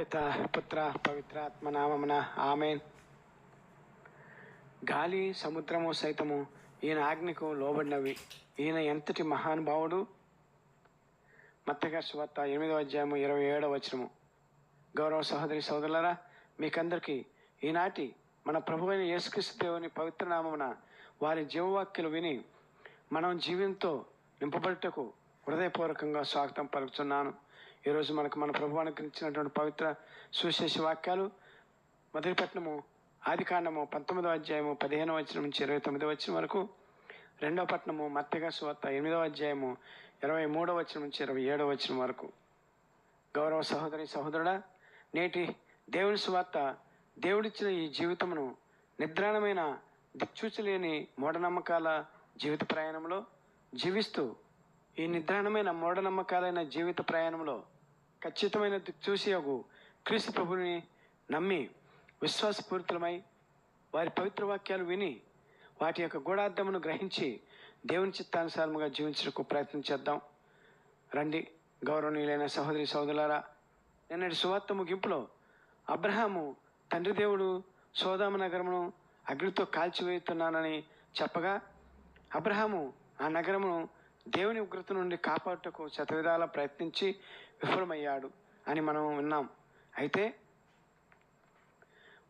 పిత పుత్ర పవిత్రాత్మ నామమున ఆమెన్. గాలి సముద్రము సైతము ఈయన ఆజ్ఞకు లోబడినవి. ఈయన ఎంతటి మహానుభావుడు? మత్తగా సువార్త ఎనిమిదవ అధ్యాయము ఇరవై ఏడవ వచనము. గౌరవ సహోదరి సోదరులరా మీకందరికీ ఈనాటి మన ప్రభు అయిన యేసుక్రీస్తు దేవుని పవిత్ర నామమున వారి జీవవాక్యలు విని మనం జీవంతో నింపబడుటకు హృదయపూర్వకంగా స్వాగతం పలుకుతున్నాను. ఈరోజు మనకు మన ప్రభు అనుగ్రహించినటువంటి పవిత్ర సుశేష వాక్యాలు. మొదటి పట్నము ఆది కాండము పంతొమ్మిదవ అధ్యాయము పదిహేనవ వచ్చిన నుంచి ఇరవై తొమ్మిదవ వచ్చిన వరకు. రెండవ పట్నము మత్తగా సువార్త ఎనిమిదవ అధ్యాయము ఇరవై మూడవ వచనం నుంచి ఇరవై ఏడవ వచ్చిన వరకు. గౌరవ సహోదరి సహోదరుడా నేటి దేవుని సువార్త దేవుడిచ్చిన ఈ జీవితమును నిద్రాణమైన దిక్చూచలేని మూఢనమ్మకాల జీవిత ప్రయాణంలో జీవిస్తూ ఈ నిద్రాణమైన మూఢనమ్మకాలైన జీవిత ప్రయాణంలో ఖచ్చితమైన దిక్చూసియగు క్రీస్తు ప్రభుని నమ్మి విశ్వాసపూరితమై వారి పవిత్ర వాక్యాలు విని వాటి యొక్క గూఢార్థమును గ్రహించి దేవుని చిత్తానుసారముగా జీవించడానికి ప్రయత్నం చేద్దాం. రండి గౌరవనీయులైన సహోదరి సహోదరులారా నిన్నటి సువార్త ముగింపులో అబ్రహాము తండ్రి దేవుడు సోదామ నగరమును అగ్నితో కాల్చివేస్తున్నానని చెప్పగా అబ్రహాము ఆ నగరమును దేవుని ఉగ్రత నుండి కాపాడుటకు శతవిధాల ప్రయత్నించి విఫలమయ్యాడు అని మనం విన్నాం. అయితే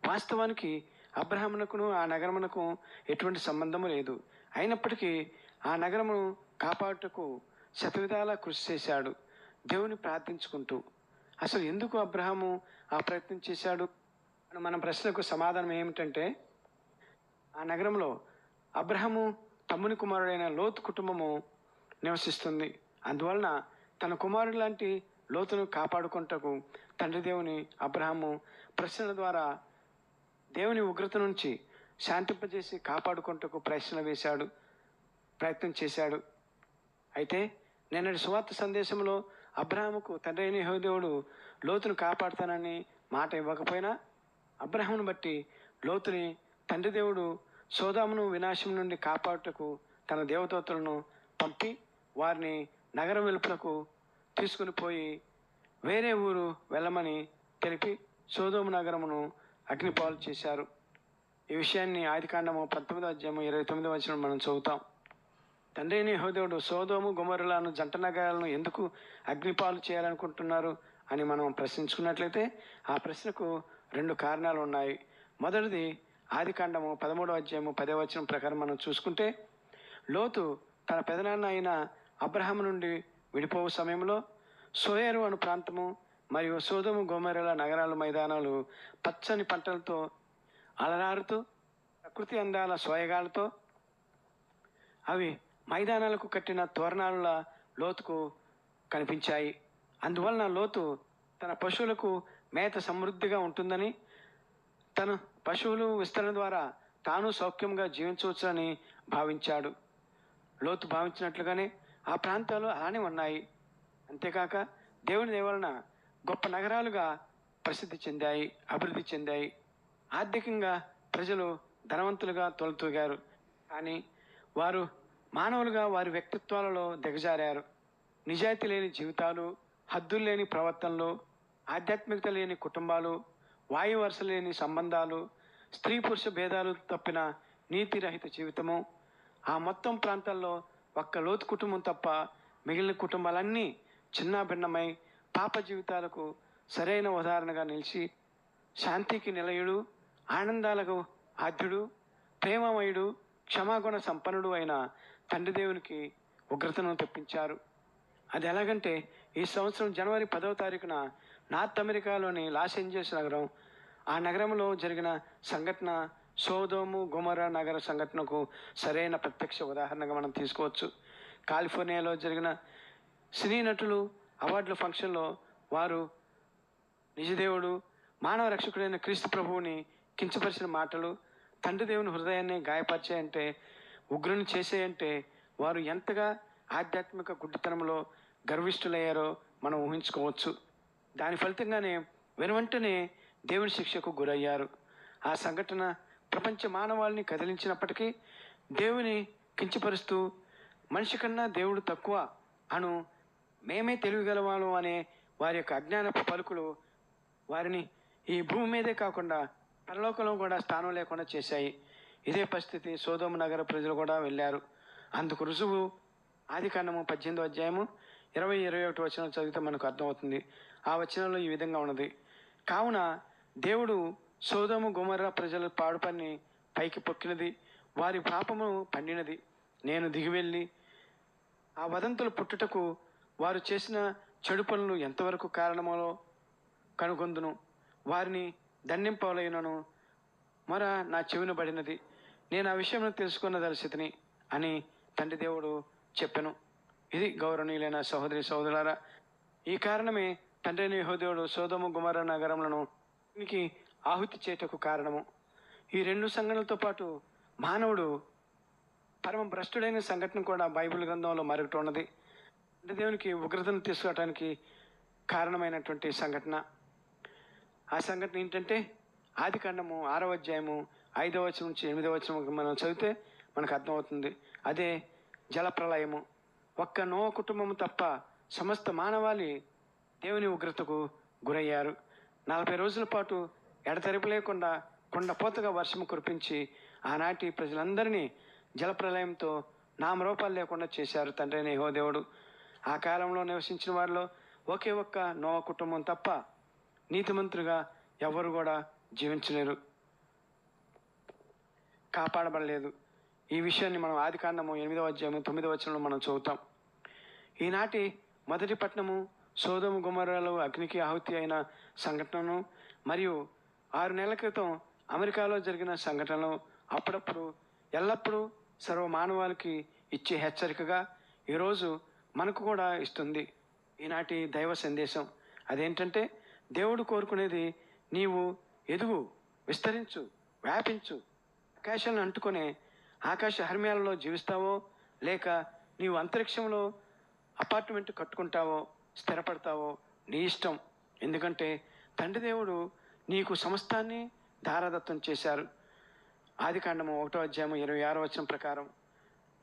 వాస్తవానికి అబ్రహామునకును ఆ నగరమునకు ఎటువంటి సంబంధము లేదు. అయినప్పటికీ ఆ నగరమును కాపాడుటకు శతవిధాల కృషి చేశాడు. దేవుని ప్రార్థించుకుంటూ. అసలు ఎందుకు అబ్రహాము ఆ ప్రయత్నం చేశాడు? మన ప్రశ్నకు సమాధానం ఏమిటంటే ఆ నగరంలో అబ్రహము తమ్ముని కుమారుడైన లోతు కుటుంబము నివసిస్తుంది. అందువలన తన కుమారుడు లాంటి లోతును కాపాడుకుంటకు తండ్రి దేవుని అబ్రహాము ప్రశ్నల ద్వారా దేవుని ఉగ్రత నుంచి శాంతింపజేసి కాపాడుకుంటకు ప్రశ్న వేశాడు ప్రయత్నం చేశాడు. అయితే నిన్నటి సువార్త సందేశంలో అబ్రహాముకు తండ్రి అయిన దేవుడు లోతును కాపాడుతానని మాట ఇవ్వకపోయినా అబ్రహామును బట్టి లోతుని తండ్రి దేవుడు సోదామును వినాశం నుండి కాపాడుటకు తన దేవదూతలను పంపి వారిని నగరం వెలుపులకు తీసుకుని పోయి వేరే ఊరు వెళ్ళమని తెలిపి సోదోము నగరమును అగ్నిపాలు చేశారు. ఈ విషయాన్ని ఆదికాండము పంతొమ్మిదో అధ్యాయము ఇరవై తొమ్మిదో వచ్చిన మనం చదువుతాం. తండ్రి అయిన సోదోము గుమరులను జంట నగరాలను ఎందుకు అగ్నిపాలు చేయాలనుకుంటున్నారు అని మనం ప్రశ్నించుకున్నట్లయితే ఆ ప్రశ్నకు రెండు కారణాలు ఉన్నాయి. మొదటిది ఆదికాండము పదమూడవ అధ్యాయము పదే వచనం ప్రకారం మనం చూసుకుంటే లోతు తన పెదనాన్న అయిన అబ్రహాం నుండి విడిపోవు సమయంలో సోయరు అను ప్రాంతము మరియు సోదము గోమరెల నగరాల మైదానాలు పచ్చని పంటలతో అలరారుతూ ప్రకృతి అందాల సోయగాలతో అవి మైదానాలకు కట్టిన తోరణాల లోతుకు కనిపించాయి. అందువలన లోతు తన పశువులకు మేత సమృద్ధిగా ఉంటుందని తన పశువులు విస్తరణ ద్వారా తాను సౌఖ్యంగా జీవించవచ్చని భావించాడు. లోతు భావించినట్లుగానే ఆ ప్రాంతాలు అలానే ఉన్నాయి. అంతేకాక దేవుని దేవలన గొప్ప నగరాలుగా ప్రసిద్ధి చెందాయి అభివృద్ధి చెందాయి. ఆర్థికంగా ప్రజలు ధనవంతులుగా తొలతూగారు. కానీ వారు మానవులుగా వారి వ్యక్తిత్వాలలో దిగజారారు. నిజాయితీ లేని జీవితాలు హద్దులు లేని ప్రవర్తనలు ఆధ్యాత్మికత లేని కుటుంబాలు వాయు వరుస లేని సంబంధాలు స్త్రీ పురుష భేదాలు తప్పిన నీతిరహిత జీవితము ఆ మొత్తం ప్రాంతాల్లో ఒక్క లోతు కుటుంబం తప్ప మిగిలిన కుటుంబాలన్నీ చిన్న భిన్నమై పాప జీవితాలకు సరైన ఉదాహరణగా నిలిచి శాంతికి నిలయుడు ఆనందాలకు ఆద్యుడు ప్రేమమయుడు క్షమాగుణ సంపన్నుడు అయిన తండ్రి దేవునికి ఉగ్రతను తెప్పించారు. అది ఎలాగంటే ఈ సంవత్సరం జనవరి పదవ తారీఖున నార్త్ అమెరికాలోని లాస్ ఏంజల్స్ నగరం ఆ నగరంలో జరిగిన సంఘటన సోదోము గుమర నగర సంఘటనకు సరైన ప్రత్యక్ష ఉదాహరణగా మనం తీసుకోవచ్చు. కాలిఫోర్నియాలో జరిగిన సినీ నటులు అవార్డుల ఫంక్షన్లో వారు నిజదేవుడు మానవ రక్షకుడైన క్రీస్తు ప్రభువుని కించపరిచిన మాటలు తండ్రి దేవుని హృదయాన్ని గాయపరిచాయంటే ఉగ్రుని చేసేయంటే వారు ఎంతగా ఆధ్యాత్మిక గుడ్డితనంలో గర్విష్ఠులయ్యారో మనం ఊహించుకోవచ్చు. దాని ఫలితంగానే వెనువెంటనే దేవుని శిక్షకు గురయ్యారు. ఆ సంఘటన ప్రపంచ మానవాళిని కదిలించినప్పటికీ దేవుని కించపరుస్తూ మనిషి కన్నా దేవుడు తక్కువ అను మేమే తెలివిగలవాళ్ళం అనే వారి యొక్క అజ్ఞానపు పలుకులు వారిని ఈ భూమి మీదే కాకుండా పరలోకంలో కూడా స్థానం లేకుండా చేశాయి. ఇదే పరిస్థితి సోదోమ నగర ప్రజలు కూడా వెళ్ళారు. అందుకు రుజువు ఆది కాండము పద్దెనిమిదో అధ్యాయము ఇరవై ఇరవై ఒకటి వచనం చదివితే మనకు అర్థమవుతుంది. ఆ వచనంలో ఈ విధంగా ఉన్నది. కావున దేవుడు సోదోము గుమర్ర ప్రజల పాడు పని పైకి పొక్కినది. వారి పాపము పండినది. నేను దిగి వెళ్ళి ఆ వదంతులు పుట్టుటకు వారు చేసిన చెడు పనులు ఎంతవరకు కారణమో కనుగొందును. వారిని దండింపవలైనను మర నా చెవిన పడినది. నేను ఆ విషయం తెలుసుకున్న దర్శితిని అని తండ్రి దేవుడు చెప్పెను. ఇది గౌరవనీయులైన సహోదరి సహోదరులారా ఈ కారణమే తండ్రి యహోదేవుడు సోదము గుమర నగరములను దీనికి ఆహుతి చేయటకు కారణము. ఈ రెండు సంఘటనలతో పాటు మానవుడు పరమ భ్రష్టుడైన సంఘటన కూడా బైబిల్ గ్రంథంలో మరొకటి ఉన్నది. అంటే దేవునికి ఉగ్రతను తీసుకోవటానికి కారణమైనటువంటి సంఘటన. ఆ సంఘటన ఏంటంటే ఆది కాండము ఆరవ అధ్యాయము ఐదవ వచనం నుంచి ఎనిమిదవ వచనం మనం చదివితే మనకు అర్థమవుతుంది. అదే జలప్రలయము. ఒక్క నో కుటుంబము తప్ప సమస్త మానవాళి దేవుని ఉగ్రతకు గురయ్యారు. నలభై రోజుల పాటు ఎడతెరిపి లేకుండా కొండపోతగా వర్షం కురిపించి ఆనాటి ప్రజలందరినీ జలప్రలయంతో నామరూపాలు లేకుండా చేశారు తండ్రి నేహో దేవుడు. ఆ కాలంలో నివసించిన వారిలో ఒకే ఒక్క నోవ కుటుంబం తప్ప నీతిమంతులుగా ఎవరు కూడా జీవించలేరు. కాపాడబడలేదు. ఈ విషయాన్ని మనం ఆది కాండము ఎనిమిదవ అధ్యాయము తొమ్మిదవ వచనంలో మనం చదువుతాం. ఈనాటి మొదటి పట్టణము సోదము గుమరాలు అగ్నికి ఆహుతి అయిన సంఘటనను మరియు ఆరు నెలల క్రితం అమెరికాలో జరిగిన సంఘటనలు అప్పుడప్పుడు ఎల్లప్పుడూ సర్వ మానవాళికి ఇచ్చే హెచ్చరికగా ఈరోజు మనకు కూడా ఇస్తుంది. ఈనాటి దైవ సందేశం అదేంటంటే దేవుడు కోరుకునేది నీవు ఎదుగు విస్తరించు వ్యాపించు ఆకాశాలను అంటుకునే ఆకాశ హర్మ్యాలలో జీవిస్తావో లేక నీవు అంతరిక్షంలో అపార్ట్మెంట్ కట్టుకుంటావో స్థిరపడతావో నీ ఇష్టం. ఎందుకంటే తండ్రి దేవుడు నీకు సమస్తాన్ని ధారాదత్తం చేశారు. ఆది కాండము ఒకటో అధ్యాయం ఇరవై ఆరో వచనం ప్రకారం.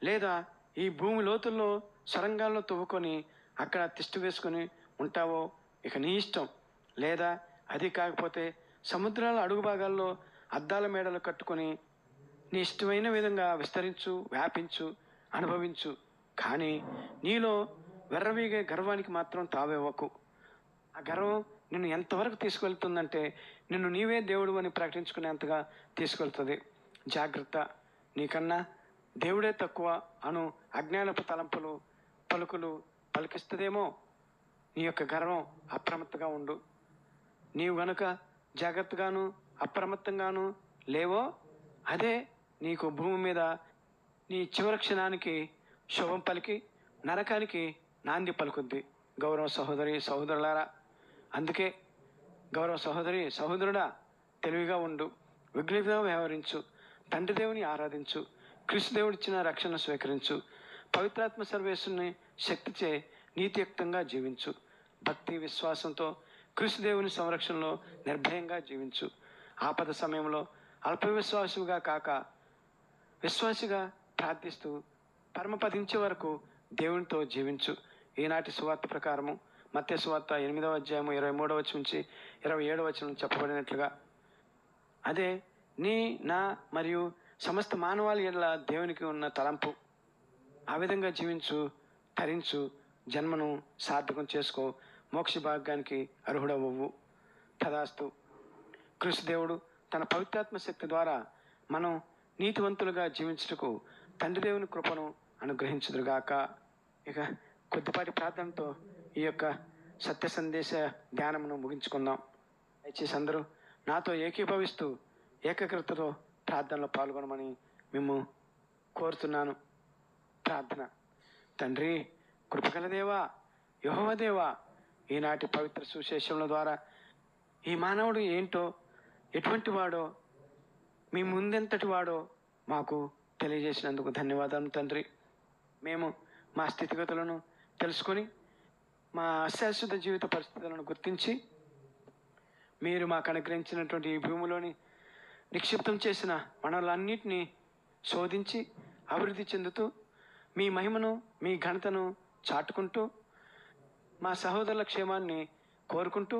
లేదా ఈ భూమి లోతుల్లో సొరంగాల్లో తవ్వుకొని అక్కడ తిష్టి వేసుకొని ఉంటావో? ఇక నీ ఇష్టం. లేదా అది కాకపోతే సముద్రాల అడుగు భాగాల్లో అద్దాల మేడలు కట్టుకొని నీ ఇష్టమైన విధంగా విస్తరించు వ్యాపించు అనుభవించు. కానీ నీలో వెర్రవీగే గర్వానికి మాత్రం తావేవ్వకు. ఆ గర్వం నిన్ను ఎంతవరకు తీసుకెళ్తుందంటే నిన్ను నీవే దేవుడు అని ప్రకటించుకునేంతగా తీసుకెళ్తుంది. జాగ్రత్త. నీకన్నా దేవుడే తక్కువ అను అజ్ఞానపు తలంపులు పలుకులు పలికిస్తుందేమో? నీ యొక్క గర్వం అప్రమత్తగా ఉండు. నీవు గనుక జాగ్రత్తగాను అప్రమత్తంగాను లేవో అదే నీకు భూమి మీద నీ చివరి క్షణానికి శుభం పలికి నరకానికి నాంది పలుకుద్ది. గౌరవ సహోదరి సహోదరులారా అందుకే గౌరవ సహోదరి సహోదరుడా తెలివిగా ఉండు. విఘ్నిగా వ్యవహరించు. తండ్రి దేవుని ఆరాధించు. క్రీస్తు దేవుడిచ్చిన రక్షణ స్వీకరించు. పవిత్రాత్మ సర్వేశ్వరుని శక్తిచే నీతియుక్తంగా జీవించు. భక్తి విశ్వాసంతో క్రీస్తు దేవుని సంరక్షణలో నిర్భయంగా జీవించు. ఆపద సమయంలో అల్ప విశ్వాసుగా కాక విశ్వాసిగా ప్రార్థిస్తూ పరమపదించే వరకు దేవునితో జీవించు. ఈనాటి సువార్త ప్రకారము మత్య సువార్త ఎనిమిదవ అధ్యాయము ఇరవై మూడవ నుంచి ఇరవై ఏడవ వచనం చెప్పబడినట్లుగా అదే నీ నా మరియు సమస్త మానవాళి ఎడల దేవునికి ఉన్న తలంపు. ఆ విధంగా జీవించు తరించు జన్మను సార్థకం చేసుకో. మోక్ష భాగ్యానికి అర్హుడవ్వు తదాస్తు. కృషిదేవుడు తన పవిత్రాత్మ శక్తి ద్వారా మనం నీతివంతులుగా జీవించుటకు తండ్రిదేవుని కృపను అనుగ్రహించుదురుగాక. ఇక కొద్దిపాటి ప్రార్థనతో ఈ యొక్క సత్య సందేశ ధ్యానమును ముగించుకుందాం. దయచేసి అందరూ నాతో ఏకీభవిస్తూ ఏకకృతతో ప్రార్థనలో పాల్గొనమని మేము కోరుతున్నాను. ప్రార్థన. తండ్రి కృపగల దేవా ఈనాటి పవిత్ర సుశేషముల ద్వారా ఈ మానవుడు ఏంటో ఎటువంటి వాడో మీ ముందెంతటి వాడో మాకు తెలియజేసినందుకు ధన్యవాదాలు తండ్రి. మేము మా స్థితిగతులను తెలుసుకొని మా అశాశ్వత జీవిత పరిస్థితులను గుర్తించి మీరు మాకు అనుగ్రహించినటువంటి ఈ భూమిలోని నిక్షిప్తం చేసిన వనరులన్నింటినీ శోధించి అభివృద్ధి చెందుతూ మీ మహిమను మీ ఘనతను చాటుకుంటూ మా సహోదరుల క్షేమాన్ని కోరుకుంటూ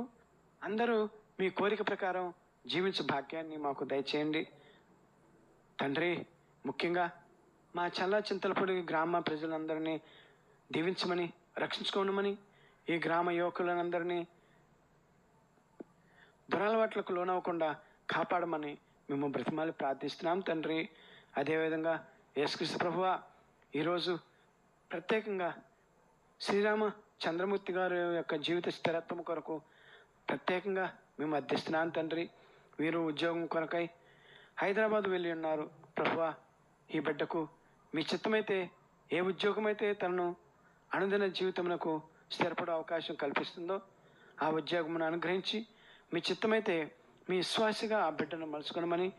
అందరూ మీ కోరిక ప్రకారం జీవించే భాగ్యాన్ని మాకు దయచేయండి. తండ్రి ముఖ్యంగా మా చల్ల చింతలపూడి గ్రామ ప్రజలందరినీ దీవించమని రక్షించుకోనమని ఈ గ్రామ యువకులందరినీ దురలవాట్లకు లోనవ్వకుండా కాపాడమని మేము బ్రతిమాలి ప్రార్థిస్తున్నాం తండ్రి. అదేవిధంగా యేసుక్రీస్తు ప్రభువ ఈరోజు ప్రత్యేకంగా శ్రీరామ చంద్రమూర్తి గారి యొక్క జీవిత స్థిరత్వం కొరకు ప్రత్యేకంగా మేము అర్థిస్తున్నాం తండ్రి. వీరు ఉద్యోగం కొరకై హైదరాబాద్ వెళ్ళి ఉన్నారు. ప్రభువా ఈ బిడ్డకు మీ చిత్తమైతే ఏ ఉద్యోగమైతే తనను అనుదిన జీవితమునకు స్థిరపడే అవకాశం కల్పిస్తుందో ఆ ఉద్యోగమును అనుగ్రహించి మీ చిత్తమైతే మీ విశ్వాసిగా ఆ బిడ్డను మలుచుకొనమని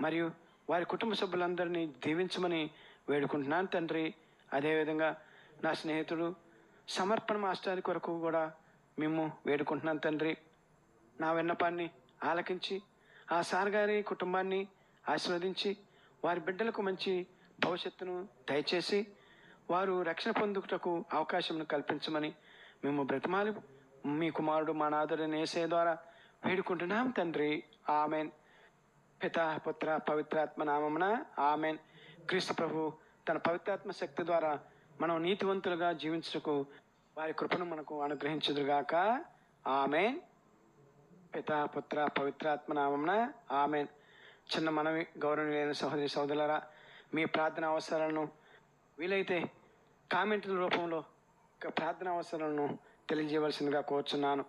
మరియు వారి కుటుంబ సభ్యులందరినీ దీవించమని వేడుకుంటున్నాను తండ్రి. అదేవిధంగా నా స్నేహితుడు సమర్పణ మాస్టర్ కొరకు కూడా మేము వేడుకుంటున్నాను తండ్రి. నా విన్నపాన్ని ఆలకించి ఆ సార్ గారి కుటుంబాన్ని ఆశీర్వదించి వారి బిడ్డలకు మంచి భవిష్యత్తును దయచేసి వారు రక్షణ పొందుటకు అవకాశం కల్పించమని మేము బ్రతిమాలు. మీ కుమారుడు మా నాథుడైన నేసే ద్వారా వేడుకుంటున్నాం తండ్రి. ఆమెన్. పిత పుత్ర పవిత్రాత్మ నామమున ఆమెన్. క్రీస్తు ప్రభు తన పవిత్రాత్మ శక్తి ద్వారా మనం నీతివంతులుగా జీవించుటకు వారి కృపను మనకు అనుగ్రహించుదురుగాక. ఆమెన్. పిత పుత్ర పవిత్రాత్మ నామమున ఆమెన్. చిన్న మనవి గౌరవనీయులైన సహోదరి సహోదరులరా మీ ప్రార్థన అవసరాలను వీలైతే కామెంట్ల రూపంలో ఒక ప్రార్థన అవసరాలను తెలియజేయవలసిందిగా కోరుచున్నాను.